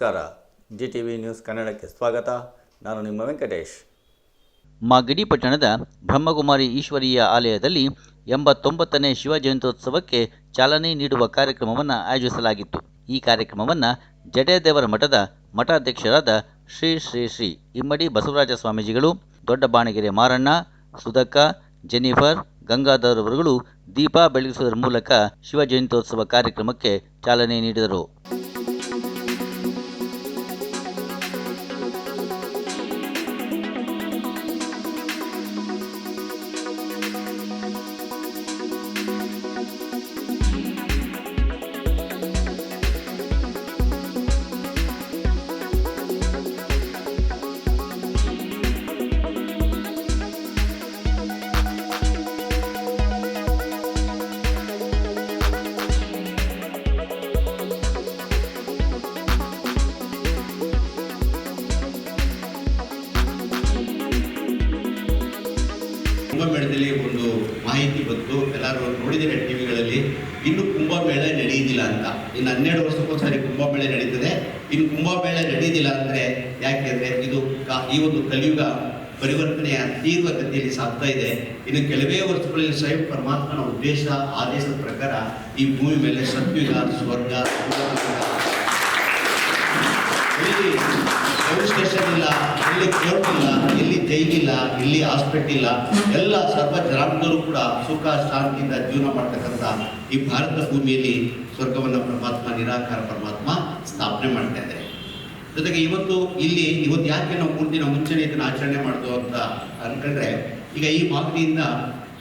ನಮಸ್ಕಾರ. G T V news ಕನ್ನಡಕ್ಕೆ ಸ್ವಾಗತ. ನಾನು ನಿಮ್ಮ ವೆಂಕಟೇಶ್. ಮಾಗಡಿ ಪಟ್ಟಣದ ಬ್ರಹ್ಮಕುಮಾರಿ ಈಶ್ವರೀಯ ಆಲಯದಲ್ಲಿ ಎಂಬತ್ತೊಂಬತ್ತನೇ ಶಿವ ಜಯಂತ್ಯೋತ್ಸವಕ್ಕೆ ಚಾಲನೆ ನೀಡುವ ಕಾರ್ಯಕ್ರಮವನ್ನು ಆಯೋಜಿಸಲಾಗಿತ್ತು. ಈ ಕಾರ್ಯಕ್ರಮವನ್ನು ಜಡೇದೇವರ ಮಠದ ಮಠಾಧ್ಯಕ್ಷರಾದ ಶ್ರೀ ಶ್ರೀ ಶ್ರೀ ಇಮ್ಮಡಿ ಬಸವರಾಜ ಸ್ವಾಮೀಜಿಗಳು ದೊಡ್ಡ ಬಾಣಗೆರೆ ಮಾರಣ್ಣ, ಸುಧಕ್ಕ, ಜೆನಿಫರ್, ಗಂಗಾಧರ್ ಅವರುಗಳು ದೀಪ ಬೆಳಗಿಸುವುದರ ಮೂಲಕ ಶಿವ ಜಯಂತ್ಯೋತ್ಸವ ಕಾರ್ಯಕ್ರಮಕ್ಕೆ ಚಾಲನೆ ನೀಡಿದರು. ಕುಂಭಮೇಳದಲ್ಲಿ ಒಂದು ಮಾಹಿತಿ ಬಂತು. ಎಲ್ಲರೂ ನೋಡಿದರೆ ಟಿವಿಗಳಲ್ಲಿ, ಇನ್ನು ಕುಂಭಮೇಳ ನಡೆಯುವುದಿಲ್ಲ ಅಂತ. ಇನ್ನು ಹನ್ನೆರಡು ವರ್ಷಕ್ಕೊಂದ್ಸರಿ ಕುಂಭಮೇಳ ನಡೀತದೆ. ಇನ್ನು ಕುಂಭಮೇಳ ನಡೆಯುವುದಿಲ್ಲ ಅಂದರೆ ಯಾಕೆಂದರೆ ಇದು ಈ ಒಂದು ಕಲಿಯುಗ ಪರಿವರ್ತನೆಯ ತೀವ್ರಗತಿಯಲ್ಲಿ ಸಾಗ್ತಾ ಇದೆ. ಇನ್ನು ಕೆಲವೇ ವರ್ಷಗಳಲ್ಲಿ ಸ್ವಯಂ ಪರಮಾತ್ಮನ ಉದ್ದೇಶ ಆದೇಶದ ಪ್ರಕಾರ ಈ ಭೂಮಿ ಮೇಲೆ ಸತ್ಯುಗ ಸ್ವರ್ಗ ಪೊಲೀಸ್ ಸ್ಟೇಷನ್ ಇಲ್ಲ, ಇಲ್ಲಿ ಕೋರ್ಟ್ ಇಲ್ಲ, ಇಲ್ಲಿ ಜೈಲಿಲ್ಲ ಇಲ್ಲಿ. ಹಾಸ್ಪಿಟಲ್ ಇಲ್ಲ ಎಲ್ಲ ಸರ್ವ ಜನಾಂಗದವರು ಕೂಡ ಸುಖ, ಶಾಂತಿಯಿಂದ ಜೀವನ ಮಾಡ್ತಕ್ಕಂಥ ಈ ಭಾರತ ಭೂಮಿಯಲ್ಲಿ ಸ್ವರ್ಗವನ್ನು ಪರಮಾತ್ಮ, ನಿರಾಕಾರ ಪರಮಾತ್ಮ ಸ್ಥಾಪನೆ ಮಾಡ್ತಾ ಇದ್ದಾರೆ. ಜೊತೆಗೆ ಇವತ್ತು ಇಲ್ಲಿ, ಇವತ್ತು ಯಾಕೆ ನಾವು ಮೂರು ದಿನ ಮುಂಚೆನೇ ಇದನ್ನು ಆಚರಣೆ ಮಾಡಿದ್ವು ಅಂತ ಅನ್ಕೊಂಡ್ರೆ, ಈಗ ಈ ಮಾಗಡಿಯಿಂದ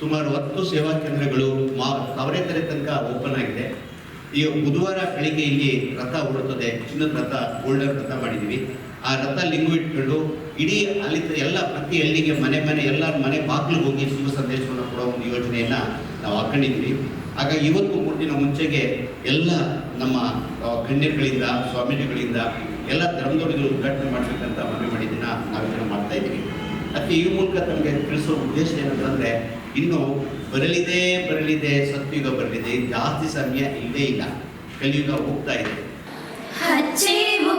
ಸುಮಾರು ಹತ್ತು ಸೇವಾ ಕೇಂದ್ರಗಳು ಮಾ ಕವರೇತರೆ ತನಕ ಓಪನ್ ಆಗಿದೆ. ಈಗ ಬುಧವಾರ ಬೆಳಿಗ್ಗೆ ಇಲ್ಲಿ ರಥ ಓಡುತ್ತದೆ, ಚಿನ್ನದ ರಥ ಗೋಲ್ಡನ್ ರಥ ಮಾಡಿದ್ದೀವಿ. ಆ ರಥ ಲಿಂಗು ಇಟ್ಕೊಂಡು ಇಡೀ ಅಲ್ಲಿ ಎಲ್ಲ ಪ್ರತಿ ಹಳ್ಳಿಗೆ ಮನೆ ಮನೆ ಎಲ್ಲರ ಮನೆ ಬಾಗಿಲು ಹೋಗಿ ಶುಭ ಸಂದೇಶವನ್ನು ಕೊಡೋ ಒಂದು ಯೋಜನೆಯನ್ನ ನಾವು ಹಾಕೊಂಡಿದ್ವಿ. ಹಾಗಾಗಿ ಇವತ್ತು ಮೂರು ದಿನ ಮುಂಚೆಗೆ ಎಲ್ಲ ನಮ್ಮ ಗಣ್ಯರುಗಳಿಂದ, ಸ್ವಾಮೀಜಿಗಳಿಂದ ಎಲ್ಲ ಧರ್ಮದವರಿಗಳು ಉದ್ಘಾಟನೆ ಮಾಡಬೇಕಂತ ಮನವಿ ನಾವು ಇದನ್ನು ಮಾಡ್ತಾ ಇದ್ದೀವಿ ಅದಕ್ಕೆ ಈ ಮೂಲಕ ತಮಗೆ ತಿಳಿಸೋ ಉದ್ದೇಶ ಏನಂತಂದ್ರೆ ಇನ್ನು ಬರಲಿದೆ ಬರಲಿದೆ, ಸತ್ಯುಗ ಬರಲಿದೆ, ಜಾಸ್ತಿ ಸಮಯ ಇಲ್ಲೇ ಇಲ್ಲ. ಕಲಿಯುಗ ಹೋಗ್ತಾ ಇದೆ.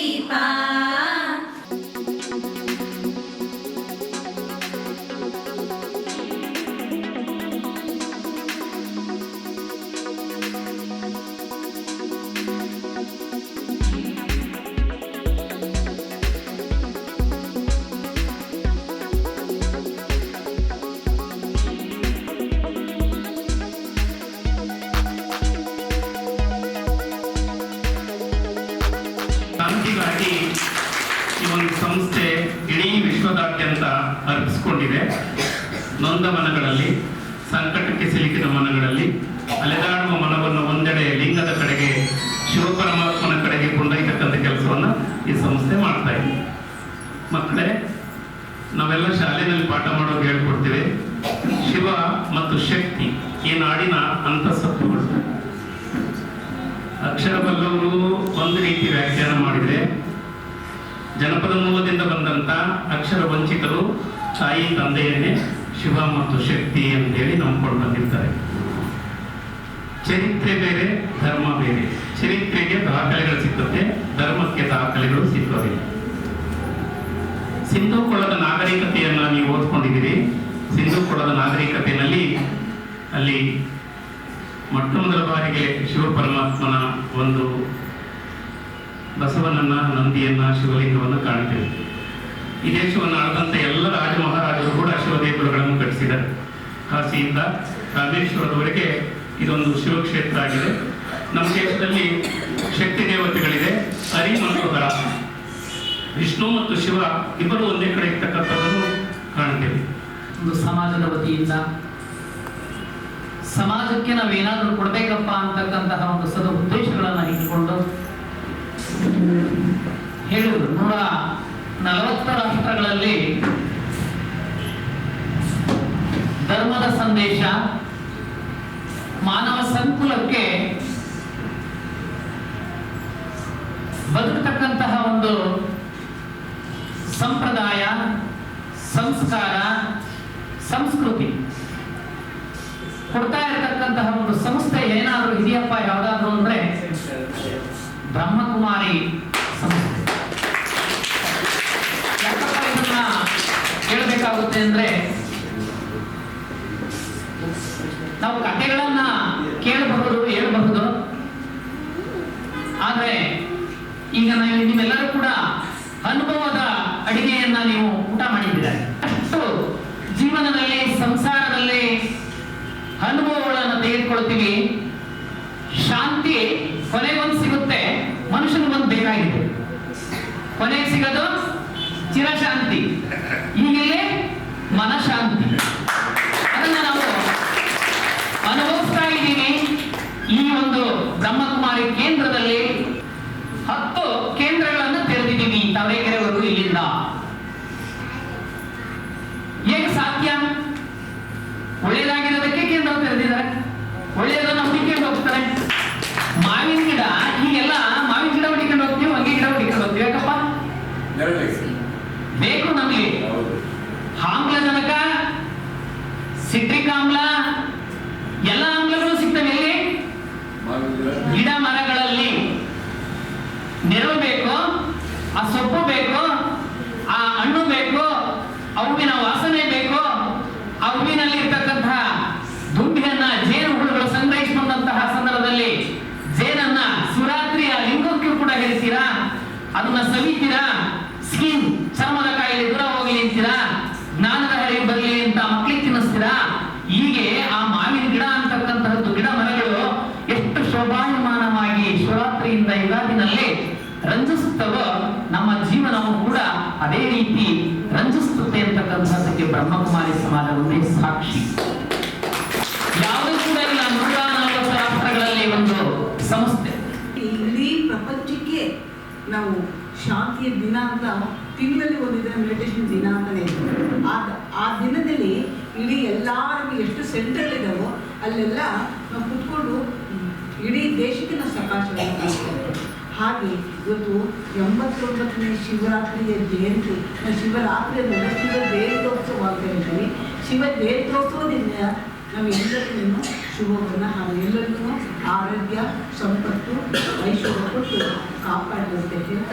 ಕನ್ನಡದ ದೀಪ ಸಂಸ್ಥೆ ಇಡೀ ವಿಶ್ವದಾದ್ಯಂತ ಅರ್ಪಿಸಿಕೊಂಡಿದೆ. ನೊಂದ ಮನಗಳಲ್ಲಿ ಸಂಕಟಕ್ಕೆ ಸಿಲುಕಿದ ಮನಗಳಲ್ಲಿ, ಅಲೆದಾಡುವ ಮನವನ್ನು ಒಂದೆಡೆ ಲಿಂಗದ ಕಡೆಗೆ, ಶಿವಪರಮಾತ್ಮನ ಕಡೆಗೆ ಕೊಂಡೊಯ್ತಕ್ಕಂಥ ಕೆಲಸವನ್ನು ಈ ಸಂಸ್ಥೆ ಮಾಡ್ತಾ ಇದೆ. ಮಕ್ಕಳೇ, ನಾವೆಲ್ಲ ಶಾಲೆಯಲ್ಲಿ ಪಾಠ ಮಾಡೋದು ಹೇಳ್ಕೊಡ್ತೀವಿ. ಶಿವ ಮತ್ತು ಶಕ್ತಿ ಈ ನಾಡಿನ ಅಂತಸತ್ವಗಳು ಅಕ್ಷರ ಬಲ್ಲವರು ಒಂದು ರೀತಿ ವ್ಯಾಖ್ಯಾನ ಮಾಡಿದರೆ ಜನಪದ ಮೂಲದಿಂದ ಬಂದಂತ ಅಕ್ಷರ ವಂಚಿತರು ತಾಯಿ, ತಂದೆಯನ್ನೇ ಶಿವ ಮತ್ತು ಶಕ್ತಿ ಅಂತೇಳಿ ನಂಬ್ಕೊಂಡು ಬಂದಿರ್ತಾರೆ. ಚರಿತ್ರೆ ಬೇರೆ, ಧರ್ಮ ಬೇರೆ. ಚರಿತ್ರೆಗೆ ದಾಖಲೆಗಳು ಸಿಕ್ಕುತ್ತೆ, ಧರ್ಮಕ್ಕೆ ದಾಖಲೆಗಳು ಸಿಕ್ಕೋದಿಲ್ಲ. ಸಿಂಧು ಕೊಳದ ನಾಗರಿಕತೆಯನ್ನು ನೀವು ಓದ್ಕೊಂಡಿದ್ದೀರಿ. ಸಿಂಧು ಕೊಳದ ನಾಗರಿಕತೆಯಲ್ಲಿ ಅಲ್ಲಿ ಮೊಟ್ಟ ಮೊದಲ ಬಾರಿಗೆ ಶಿವ ಪರಮಾತ್ಮನ ಒಂದು ಬಸವನನ್ನ, ನಂದಿಯನ್ನ, ಶಿವಲಿಂಗವನ್ನು ಕಾಣ್ತೇವೆ. ಈ ದೇಶವನ್ನು ಆಳದಂತ ಎಲ್ಲ ರಾಜ ಮಹಾರಾಜರು ಕೂಡ ಶಿವದೇಗುಲಗಳನ್ನು ಕಟ್ಟಿಸಿದ್ದಾರೆ. ಕಾಶಿಯಿಂದ ರಾಮೇಶ್ವರದವರೆಗೆ ಇದೊಂದು ಶಿವಕ್ಷೇತ್ರ ಆಗಿದೆ. ನಮ್ಮ ದೇಶದಲ್ಲಿ ಶಕ್ತಿ ದೇವತೆಗಳಿದೆ, ಹರಿ ಮತ್ತು ಹರ. ವಿಷ್ಣು ಮತ್ತು ಶಿವ ಇಬ್ಬರು ಒಂದೇ ಕಡೆ ಇರ್ತಕ್ಕಂಥದ್ದನ್ನು ಕಾಣ್ತೇವೆ. ಒಂದು ಸಮಾಜದ ವತಿಯಿಂದ. ಸಮಾಜಕ್ಕೆ ನಾವೇನಾದರೂ ಕೊಡಬೇಕಪ್ಪ ಅಂತಕ್ಕಂತಹ ಒಂದು ಸದ ಉದ್ದೇಶಗಳನ್ನು ಹೇಳಿದ್ರು ನೂರ ನಲವತ್ತು ರಾಷ್ಟ್ರಗಳಲ್ಲಿ ಧರ್ಮದ ಸಂದೇಶ, ಮಾನವ ಸಂಕುಲಕ್ಕೆ ಬದುಕತಕ್ಕಂತಹ ಒಂದು ಸಂಪ್ರದಾಯ, ಸಂಸ್ಕಾರ, ಸಂಸ್ಕೃತಿ. ಕೊಡ್ತಾ ಇರತಕ್ಕಂತಹ ಒಂದು ಸಂಸ್ಥೆ ಏನಾದರೂ ಇದೆಯಪ್ಪ ಯಾವ್ದಾದ್ರು? ಹೇಳ್ಬೇಕಾಗುತ್ತೆ ಅಂದ್ರೆ ನಾವು ಕಥೆಗಳನ್ನ ಕೇಳಬಹುದು, ಹೇಳಬಹುದು. ಆದ್ರೆ ಈಗ ನಾವು ನಿಮ್ಮೆಲ್ಲರೂ ಕೂಡ ಅನುಭವದ ಅಡಿಗೆಯನ್ನ ನೀವು ಊಟ ಮಾಡಿದ್ದೀರಿ? ಅಷ್ಟು ಜೀವನದಲ್ಲಿ, ಸಂಸಾರದಲ್ಲಿ ಅನುಭವಗಳನ್ನು ತೆಗೆದುಕೊಳ್ತೀವಿ ಶಾಂತಿ ಕೊನೆಗೊಂದು ಸಿಗುತ್ತೆ. ಮನುಷ್ಯನಿಗೊಂದು ಬೇಕಾಗಿದೆ ಕೊನೆಗೆ ಸಿಗೋದು ಚಿರಶಾಂತಿ. ಹೀಗೆಯೇ ಮನಶಾಂತಿ. ಅದನ್ನ ನಾವು ಅನುಭವಿಸ್ತಾ ಇದ್ದೀವಿ ಈ ಒಂದು ಬ್ರಹ್ಮಕುಮಾರಿ ಕೇಂದ್ರದಲ್ಲಿ ಹತ್ತು ಕೇಂದ್ರಗಳನ್ನು ತೆರೆದಿದ್ದೀವಿ. ತವರೇಕೆರೆಯವರು ಇಲ್ಲಿಂದ. ಹೇಗೆ ಸಾಧ್ಯ? ಒಳ್ಳೆಯದಾಗಿರೋದಕ್ಕೆ ನೆರಳು ಬೇಕು, ಆ ಸೊಪ್ಪು ಬೇಕು, ಆ ಹಣ್ಣು ಬೇಕು, ಆ ಹೂವಿನ ವಾಸನೆ ಬೇಕು, ಆ ಹೂವಿನಲ್ಲಿ ಇರ್ತಕ್ಕಂತಹ ದುಂಬಿಯನ್ನ ಜೇನು ಹುಳುಗಳು ಸಂಗ್ರಹಿಸಿಕೊಂಡಂತಹ ಸಂದರ್ಭದಲ್ಲಿ ಜೇನನ್ನ ಸುರಾತ್ರಿಯ ಲಿಂಗಕ್ಕೂ ಕೂಡ ಹೇಳ್ತೀರಾ ಅದನ್ನ ಸವಿತೀರಾ? ಸ್ಕಿನ್ ಚರ್ಮದ ರಂಜಿಸುತ್ತೆ ಅಂತಕ್ಕಂಥದ್ದಕ್ಕೆ ಬ್ರಹ್ಮಕುಮಾರಿ ಸಮಾಜವನ್ನೇ ಸಾಕ್ಷಿ. ಯಾವುದೂ ಕೂಡ ಇಲ್ಲ ಒಂದು ಸಂಸ್ಥೆ. ಇಡೀ ಪ್ರಪಂಚಕ್ಕೆ ನಾವು ಶಾಂತಿಯ ದಿನ ಅಂತ ತಿಂಗಳಲ್ಲಿ ಒಂದಿದೆ ದಿನ ಮೆಡಿಟೇಷನ್ ದಿನ ಅಂತಲೇ ಆ ದಿನದಲ್ಲಿ ಇಡೀ ಎಲ್ಲರಿಗೂ ಎಷ್ಟು ಸೆಂಟರ್ ಇದಾವೋ ಅಲ್ಲೆಲ್ಲ ನಾವು ಕುತ್ಕೊಂಡು ಇಡೀ ದೇಶಕ್ಕೆ ನಾವು ಸಕಾಶವನ್ನು ಹಾಗೆ ಇವತ್ತು ಎಂಬತ್ತೊಂಬತ್ತನೇ ಶಿವರಾತ್ರಿಯ ಜಯಂತಿ ಶಿವರಾತ್ರಿಯ ಶಿವರಾತ್ರಿಯ ಶಿವ ಜಯಂತ್ಯೋತ್ಸವ ಅಂತ ಹೇಳ್ತೀವಿ. ಶಿವ ಜಯಂತ್ಯೋತ್ಸವದಿಂದ ನಾವು ಎಲ್ಲರಿಗೂ ಶುಭವನ್ನು ಹಾಗೂ ಎಲ್ಲರಿಗೂ ಆರೋಗ್ಯ, ಸಂಪತ್ತು, ಐಶ್ವರ್ಯ ಕೊಟ್ಟು ಕಾಪಾಡುವಂತೆ ಅಂತ